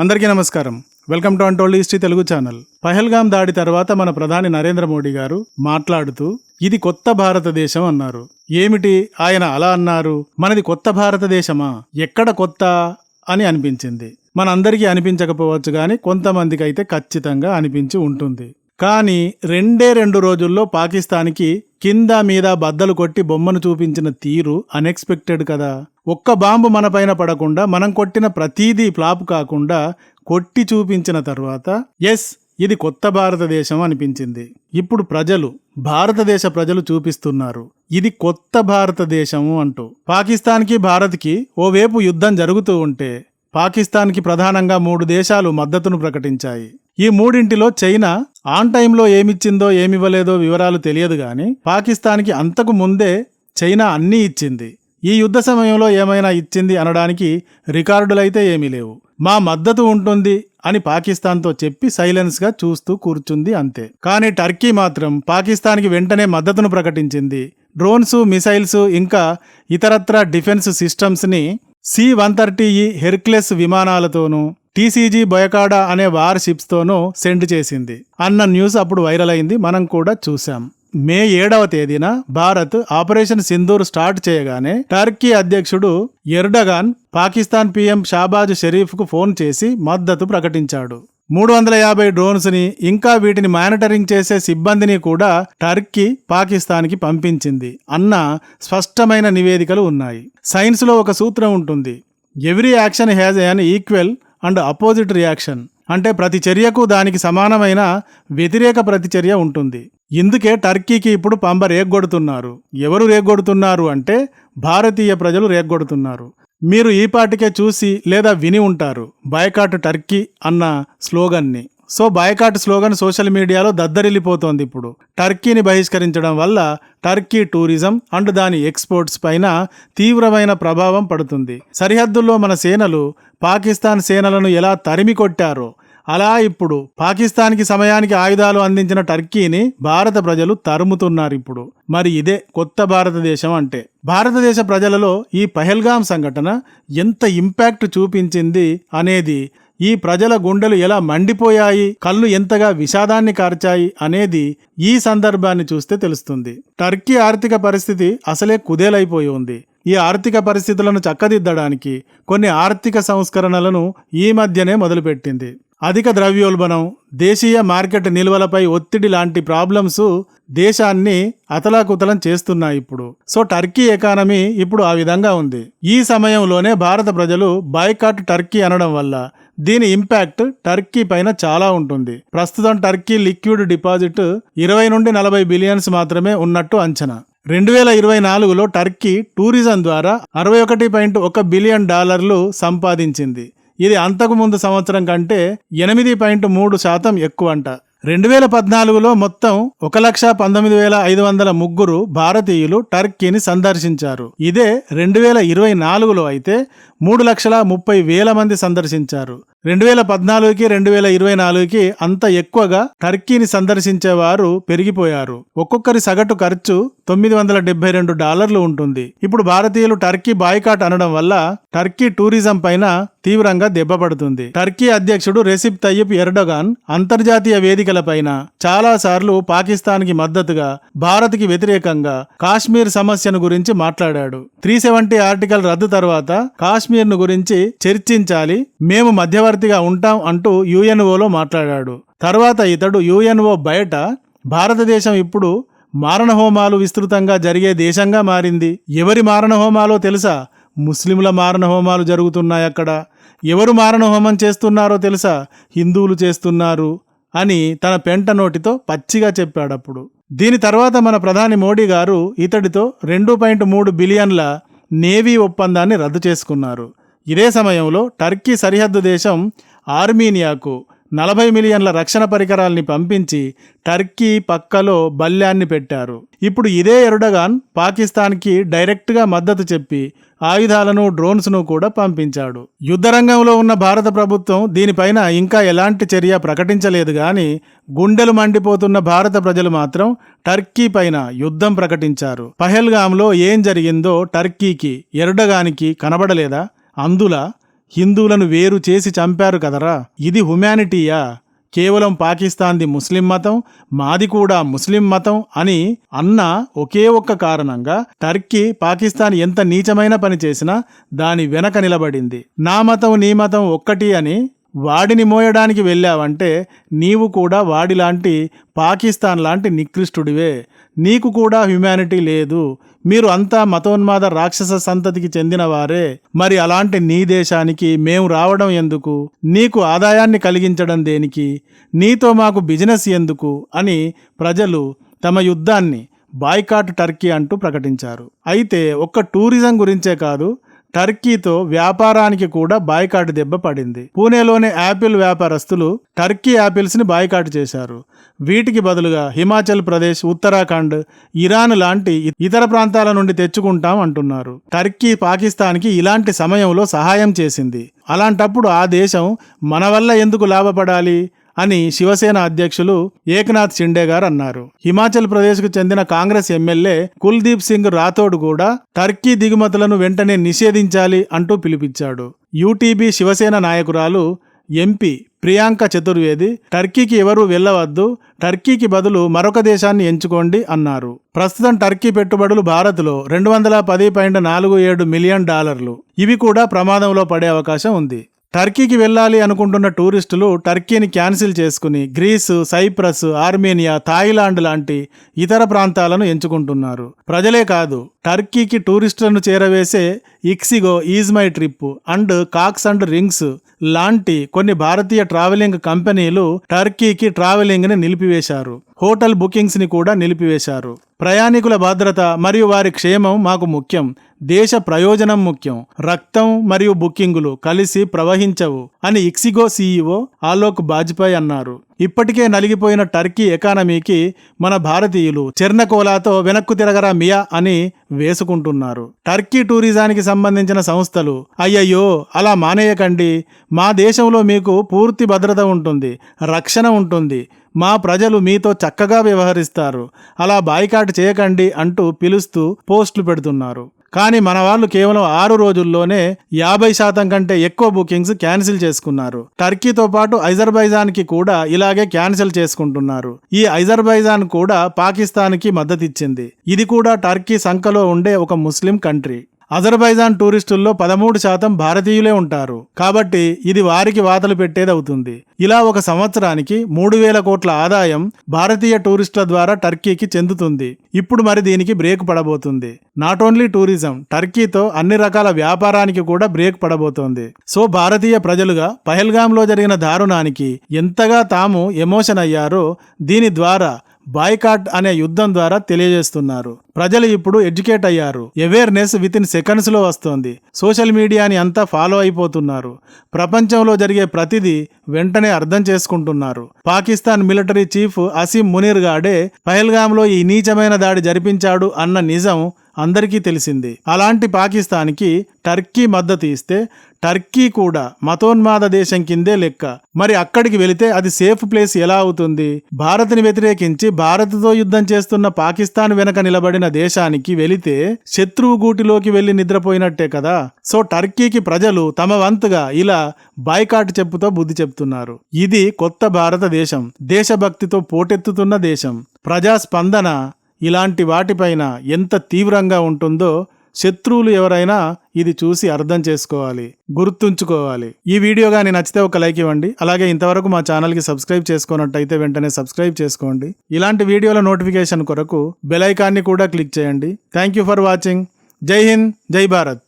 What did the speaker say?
అందరికీ నమస్కారం. Welcome to untold history Telugu channel. Pahalgam దాడి తర్వాత మన ప్రధాని నరేంద్ర మోడీ గారు మాట్లాడుతూ ఇది కొత్త భారతదేశం అన్నారు. ఏమిటి? ఆయన అలా అన్నారు. మనది కొత్త భారతదేశమా? ఎక్కడ కొత్త? అని అనిపించింది. మనందరికీ అనిపించకపోవచ్చు కానీ కొంతమందికి అయితే ఖచ్చితంగా అనిపించి ఉంటుంది. కానీ రెండే రెండు రోజుల్లో పాకిస్తాన్కి కింద మీద బద్దలు కొట్టి బొమ్మను చూపించిన తీరు అన్ఎక్స్పెక్టెడ్ కదా. ఒక్క బాంబు మన పైన పడకుండా మనం కొట్టిన ప్రతీదీ ఫ్లాప్ కాకుండా కొట్టి చూపించిన తర్వాత ఎస్ ఇది కొత్త భారతదేశం అనిపించింది. ఇప్పుడు ప్రజలు భారతదేశ ప్రజలు చూపిస్తున్నారు. ఇది కొత్త భారతదేశము అంటూ. పాకిస్తాన్కి భారత్కి ఓవైపు యుద్ధం జరుగుతూ ఉంటే పాకిస్తాన్కి ప్రధానంగా మూడు దేశాలు మద్దతును ప్రకటించాయి. ఈ మూడింటిలో చైనా ఆన్ టైంలో ఏమిచ్చిందో ఏమివ్వలేదో వివరాలు తెలియదు గాని పాకిస్తాన్కి అంతకు ముందే చైనా అన్నీ ఇచ్చింది. ఈ యుద్ధ సమయంలో ఏమైనా ఇచ్చింది అనడానికి రికార్డులైతే ఏమీ లేవు. మా మద్దతు ఉంటుంది అని పాకిస్తాన్తో చెప్పి సైలెన్స్గా చూస్తూ కూర్చుంది అంతే. కానీ టర్కీ మాత్రం పాకిస్తాన్కి వెంటనే మద్దతును ప్రకటించింది. డ్రోన్స్ మిసైల్స్ ఇంకా ఇతరత్ర డిఫెన్స్ సిస్టమ్స్ని సి వన్ థర్టీ ఈ హెర్క్లెస్ విమానాలతోనూ టీసీజీ బొయకాడా అనే వార్ షిప్స్తోనూ సెండ్ చేసింది. అన్న న్యూస్ అప్పుడు వైరల్ అయింది. మనం కూడా చూసాం మే ఏడవ తేదీన భారత్ ఆపరేషన్ సింధూర్ స్టార్ట్ చేయగానే టర్కీ అధ్యక్షుడు ఎర్డగాన్ పాకిస్తాన్ పీఎం షాబాజ్ షరీఫ్కు ఫోన్ చేసి మద్దతు ప్రకటించాడు. మూడు వందల యాభై డ్రోన్స్ని ఇంకా వీటిని మానిటరింగ్ చేసే సిబ్బందిని కూడా టర్కీ పాకిస్తాన్కి పంపించింది. అన్న స్పష్టమైన నివేదికలు ఉన్నాయి. సైన్స్లో ఒక సూత్రం ఉంటుంది. Every action has an equal and opposite reaction. అంటే ప్రతి చర్యకు దానికి సమానమైన వ్యతిరేక ప్రతిచర్య ఉంటుంది. ఇందుకే టర్కీకి ఇప్పుడు పంబ రేగ్గొడుతున్నారు. ఎవరు రేగ్గొడుతున్నారు అంటే భారతీయ ప్రజలు రేగ్గొడుతున్నారు. మీరు ఈ పాటికే చూసి లేదా విని ఉంటారు. బైకాట్ టర్కీ అన్న స్లోగన్ని. సో బాయ్కాట్ స్లోగన్ సోషల్ మీడియాలో దద్దరిల్లిపోతోంది ఇప్పుడు. టర్కీని బహిష్కరించడం వల్ల టర్కీ టూరిజం అండ్ దాని ఎక్స్పోర్ట్స్ పైన తీవ్రమైన ప్రభావం పడుతుంది. సరిహద్దుల్లో మన సేనలు పాకిస్తాన్ సేనలను ఎలా తరిమి కొట్టారో అలా ఇప్పుడు పాకిస్తాన్కి సమయానికి ఆయుధాలు అందించిన టర్కీని భారత ప్రజలు తరుముతున్నారు ఇప్పుడు. మరి ఇదే కొత్త భారతదేశం అంటే. భారతదేశ ప్రజలలో ఈ పహల్గాం సంఘటన ఎంత ఇంపాక్ట్ చూపించింది అనేది ఈ ప్రజల గుండెలు ఎలా మండిపోయాయి కళ్ళు ఎంతగా విషాదాన్ని కార్చాయి అనేది ఈ సందర్భాన్ని చూస్తే తెలుస్తుంది. టర్కీ ఆర్థిక పరిస్థితి అసలే కుదేలైపోయి ఉంది. ఈ ఆర్థిక పరిస్థితులను చక్కదిద్దడానికి కొన్ని ఆర్థిక సంస్కరణలను ఈ మధ్యనే మొదలుపెట్టింది. అధిక ద్రవ్యోల్బణం దేశీయ మార్కెట్ నిల్వలపై ఒత్తిడి లాంటి ప్రాబ్లమ్స్ దేశాన్ని అతలాకుతలం చేస్తున్నాయి ఇప్పుడు. సో టర్కీ ఎకానమీ ఇప్పుడు ఆ విధంగా ఉంది. ఈ సమయంలోనే భారత ప్రజలు బాయ్కాట్ టర్కీ అనడం వల్ల దీని ఇంపాక్ట్ టర్కీ పైన చాలా ఉంటుంది. ప్రస్తుతం టర్కీ లిక్విడ్ డిపాజిట్ ఇరవై నుండి నలభై బిలియన్స్ మాత్రమే ఉన్నట్టు అంచనా. రెండు వేల ఇరవై నాలుగులో టర్కీ టూరిజం ద్వారా అరవై ఒకటి పాయింట్ ఒక బిలియన్ డాలర్లు సంపాదించింది. ఇది అంతకుముందు సంవత్సరం కంటే ఎనిమిది పాయింట్ మూడు శాతం ఎక్కువ అంట రెండు వేల పద్నాలుగులో మొత్తం ఒక లక్ష పంతొమ్మిది వేల ఐదు వందల ముగ్గురు భారతీయులు టర్కీని సందర్శించారు. ఇదే రెండు వేల ఇరవై నాలుగులో అయితే మూడు లక్షల ముప్పై వేల మంది సందర్శించారు. రెండు వేల పద్నాలుగుకి రెండు వేల ఇరవై నాలుగుకి అంత ఎక్కువగా టర్కీని సందర్శించేవారు పెరిగిపోయారు. ఒక్కొక్కరి సగటు ఖర్చు తొమ్మిది వందల డెబ్బై రెండు డాలర్లు ఉంటుంది. ఇప్పుడు భారతీయులు టర్కీ బాయ్కాట్ అనడం వల్ల టర్కీ టూరిజం పైన తీవ్రంగా దెబ్బపడుతుంది టర్కీ అధ్యక్షుడు రెసిప్ తయ్యప్ ఎర్డగాన్ అంతర్జాతీయ వేదికలపైన చాలా సార్లు పాకిస్తాన్కి మద్దతుగా భారత్కి వ్యతిరేకంగా కాశ్మీర్ సమస్యను గురించి మాట్లాడాడు. త్రీ సెవెంటీ ఆర్టికల్ రద్దు తర్వాత కాశ్మీర్ను గురించి చర్చించాలి మేము మధ్యవర్తిగా ఉంటాం అంటూ యుఎన్ఓలో మాట్లాడాడు. తర్వాత ఇతడు యుఎన్ఓ బయట భారతదేశం ఇప్పుడు మారణహోమాలు విస్తృతంగా జరిగే దేశంగా మారింది. ఎవరి మారణహోమాలో తెలుసా? ముస్లింల మారణహోమాలు జరుగుతున్నాయి అక్కడ. ఎవరు మారణహోమం చేస్తున్నారో తెలుసా? హిందువులు చేస్తున్నారు. అని తన పెంట నోటితో పచ్చిగా చెప్పాడప్పుడు. దీని తర్వాత మన ప్రధాని మోడీ గారు ఇతడితో రెండు పాయింట్ మూడు బిలియన్ల నేవీ ఒప్పందాన్ని రద్దు చేసుకున్నారు. ఇదే సమయంలో టర్కీ సరిహద్దు దేశం ఆర్మీనియాకు నలభై మిలియన్ల రక్షణ పరికరాల్ని పంపించి టర్కీ పక్కలో బల్యాన్ని పెట్టారు. ఇప్పుడు ఇదే ఎరుడగాన్ పాకిస్తాన్కి డైరెక్ట్గా మద్దతు చెప్పి ఆయుధాలను డ్రోన్స్ను కూడా పంపించాడు. యుద్ధరంగంలో ఉన్న భారత ప్రభుత్వం దీనిపైన ఇంకా ఎలాంటి చర్య ప్రకటించలేదు కానీ గుండెలు మండిపోతున్న భారత ప్రజలు మాత్రం టర్కీ పైన యుద్ధం ప్రకటించారు. పహల్గాంలో ఏం జరిగిందో టర్కీకి ఎరుడగానికి కనబడలేదా? అందుల హిందువులను వేరు చేసి చంపారు కదరా. ఇది హ్యుమానిటీయా కేవలం పాకిస్తాన్ది ముస్లిం మతం మాది కూడా ముస్లిం మతం అని అన్న ఒకే ఒక్క కారణంగా టర్కీ పాకిస్తాన్ ఎంత నీచమైన పని చేసినా దాని వెనక నిలబడింది. నా మతం నీ మతం ఒక్కటి అని వాడిని మోయడానికి వెళ్ళావంటే నీవు కూడా వాడిలాంటి పాకిస్తాన్ లాంటి నికృష్టుడివే. నీకు కూడా హ్యుమానిటీ లేదు. మీరు అంతా మతోన్మాద రాక్షస సంతతికి చెందినవారే. మరి అలాంటి నీ దేశానికి మేము రావడం ఎందుకు? నీకు ఆదాయాన్ని కలిగించడం దేనికి? నీతో మాకు బిజినెస్ ఎందుకు? అని ప్రజలు తమ యుద్ధాన్ని బాయ్కాట్ టర్కీ అంటూ ప్రకటించారు. అయితే ఒక్క టూరిజం గురించే కాదు టర్కీతో వ్యాపారానికి కూడా బాయ్కాట్ దెబ్బ పడింది. పూణేలోని యాపిల్ వ్యాపారస్తులు టర్కీ యాపిల్స్ని బాయ్కాట్ చేశారు. వీటికి బదులుగా హిమాచల్ ప్రదేశ్ ఉత్తరాఖండ్ ఇరాన్ లాంటి ఇతర ప్రాంతాల నుండి తెచ్చుకుంటాం అంటున్నారు. టర్కీ పాకిస్తాన్కి ఇలాంటి సమయంలో సహాయం చేసింది. అలాంటప్పుడు ఆ దేశం మన వల్ల ఎందుకు లాభపడాలి? అని శివసేన అధ్యక్షులు ఏకనాథ్ షిండే గారు అన్నారు హిమాచల్ ప్రదేశ్కు చెందిన కాంగ్రెస్ ఎమ్మెల్యే కుల్దీప్ సింగ్ రాథోడ్ కూడా టర్కీ దిగుమతులను వెంటనే నిషేధించాలి అంటూ పిలిపించాడు. యూటీబీ శివసేన నాయకురాలు ఎంపీ ప్రియాంక చతుర్వేది టర్కీకి ఎవరూ వెళ్ళవద్దు టర్కీకి బదులు మరొక దేశాన్ని ఎంచుకోండి అన్నారు. ప్రస్తుతం టర్కీ పెట్టుబడులు భారత్లో రెండు వందల పది పాయింట్ నాలుగు ఏడు మిలియన్ డాలర్లు. ఇవి కూడా ప్రమాదంలో పడే అవకాశం ఉంది. టర్కీకి వెళ్ళాలి అనుకుంటున్న టూరిస్టులు టర్కీని క్యాన్సిల్ చేసుకుని గ్రీసు సైప్రస్ ఆర్మేనియా థాయిలాండ్ లాంటి ఇతర ప్రాంతాలను ఎంచుకుంటున్నారు. ప్రజలే కాదు టర్కీకి టూరిస్టులను చేరవేసే Ixigo ease my trip and Cox and Kings లాంటి కొన్ని భారతీయ ట్రావెలింగ్ కంపెనీలు టర్కీకి ట్రావెలింగ్ని నిలిపివేశారు. హోటల్ బుకింగ్స్ని కూడా నిలిపివేశారు. ప్రయాణికుల భద్రత మరియు వారి క్షేమం మాకు ముఖ్యం. దేశ ప్రయోజనం ముఖ్యం. రక్తం మరియు బుకింగులు కలిసి ప్రవహించవు అని ఇక్సిగో సీఈఓ ఆలోక్ బాజ్పాయ్ అన్నారు. ఇప్పటికే నలిగిపోయిన టర్కీ ఎకానమీకి మన భారతీయులు చెర్నకోలాతో వెనక్కు తిరగరా మియా అని వేసుకుంటున్నారు. టర్కీ టూరిజానికి సంబంధించిన సంస్థలు అయ్యయ్యో అలా మానేయకండి. మా దేశంలో మీకు పూర్తి భద్రత ఉంటుంది రక్షణ ఉంటుంది. మా ప్రజలు మీతో చక్కగా వ్యవహరిస్తారు. అలా బాయ్కాట్ చేయకండి అంటూ పిలుస్తూ పోస్టులు పెడుతున్నారు. కానీ మన వాళ్ళు కేవలం ఆరు రోజుల్లోనే యాభై శాతం కంటే ఎక్కువ బుకింగ్స్ క్యాన్సిల్ చేసుకున్నారు. టర్కీతో పాటు ఐజర్బైజాన్కి కూడా ఇలాగే క్యాన్సిల్ చేసుకుంటున్నారు. ఈ ఐజర్బైజాన్ కూడా పాకిస్తాన్కి మద్దతిచ్చింది. ఇది కూడా టర్కీ సంఖలో ఉండే ఒక ముస్లిం కంట్రీ అజర్బైజాన్ టూరిస్టుల్లో పదమూడు శాతం భారతీయులే ఉంటారు. కాబట్టి ఇది వారికి వాతలు పెట్టేది అవుతుంది ఇలా ఒక సంవత్సరానికి మూడు వేల కోట్ల ఆదాయం భారతీయ టూరిస్టుల ద్వారా టర్కీకి చెందుతుంది. ఇప్పుడు మరి దీనికి బ్రేక్ పడబోతుంది. నాట్ ఓన్లీ టూరిజం టర్కీతో అన్ని రకాల వ్యాపారానికి కూడా బ్రేక్ పడబోతోంది. సో భారతీయ ప్రజలుగా పహల్గాంలో జరిగిన దారుణానికి ఎంతగా తాము ఎమోషన్ అయ్యారో దీని ద్వారా బాయ్కాట్ అనే యుద్ధం ద్వారా తెలియజేస్తున్నారు. ప్రజలు ఇప్పుడు ఎడ్యుకేట్ అయ్యారు. అవేర్నెస్ విత్ ఇన్ సెకండ్స్లో వస్తోంది. సోషల్ మీడియాని అంతా ఫాలో అయిపోతున్నారు. ప్రపంచంలో జరిగే ప్రతిదీ వెంటనే అర్థం చేసుకుంటున్నారు. పాకిస్తాన్ మిలిటరీ చీఫ్ అసీం మునీర్ గాడే పహల్గామ్లో ఈ నీచమైన దాడి జరిపించాడు అన్న నిజం అందరికీ తెలిసింది. అలాంటి పాకిస్తాన్కి టర్కీ మద్దతు ఇస్తే టర్కీ కూడా మతోన్మాద దేశం కిందే లెక్క. మరి అక్కడికి వెళితే అది సేఫ్ ప్లేస్ ఎలా అవుతుంది? భారత్ని వ్యతిరేకించి భారత్తో యుద్ధం చేస్తున్న పాకిస్తాన్ వెనక నిలబడిన దేశానికి వెళితే శత్రువు గూటిలోకి వెళ్ళి నిద్రపోయినట్టే కదా? సో టర్కీకి ప్రజలు తమ వంతుగా ఇలా బాయ్కాట్ చెప్పుతో బుద్ధి చెప్తున్నారు. ఇది కొత్త భారతదేశం దేశభక్తితో పోటెత్తుతున్న దేశం. ప్రజాస్పందన ఇలాంటి వాటిపైన ఎంత తీవ్రంగా ఉంటుందో శత్రువులు ఎవరైనా ఇది చూసి అర్థం చేసుకోవాలి గుర్తుంచుకోవాలి. ఈ వీడియో కానీ నచ్చితే ఒక లైక్ ఇవ్వండి. అలాగే ఇంతవరకు మా ఛానల్కి సబ్స్క్రైబ్ చేసుకున్నట్టయితే వెంటనే సబ్స్క్రైబ్ చేసుకోండి. ఇలాంటి వీడియోల నోటిఫికేషన్ కొరకు బెల్ ఐకాన్ని కూడా క్లిక్ చేయండి. Thank you for watching. Jai Hind Jai Bharat.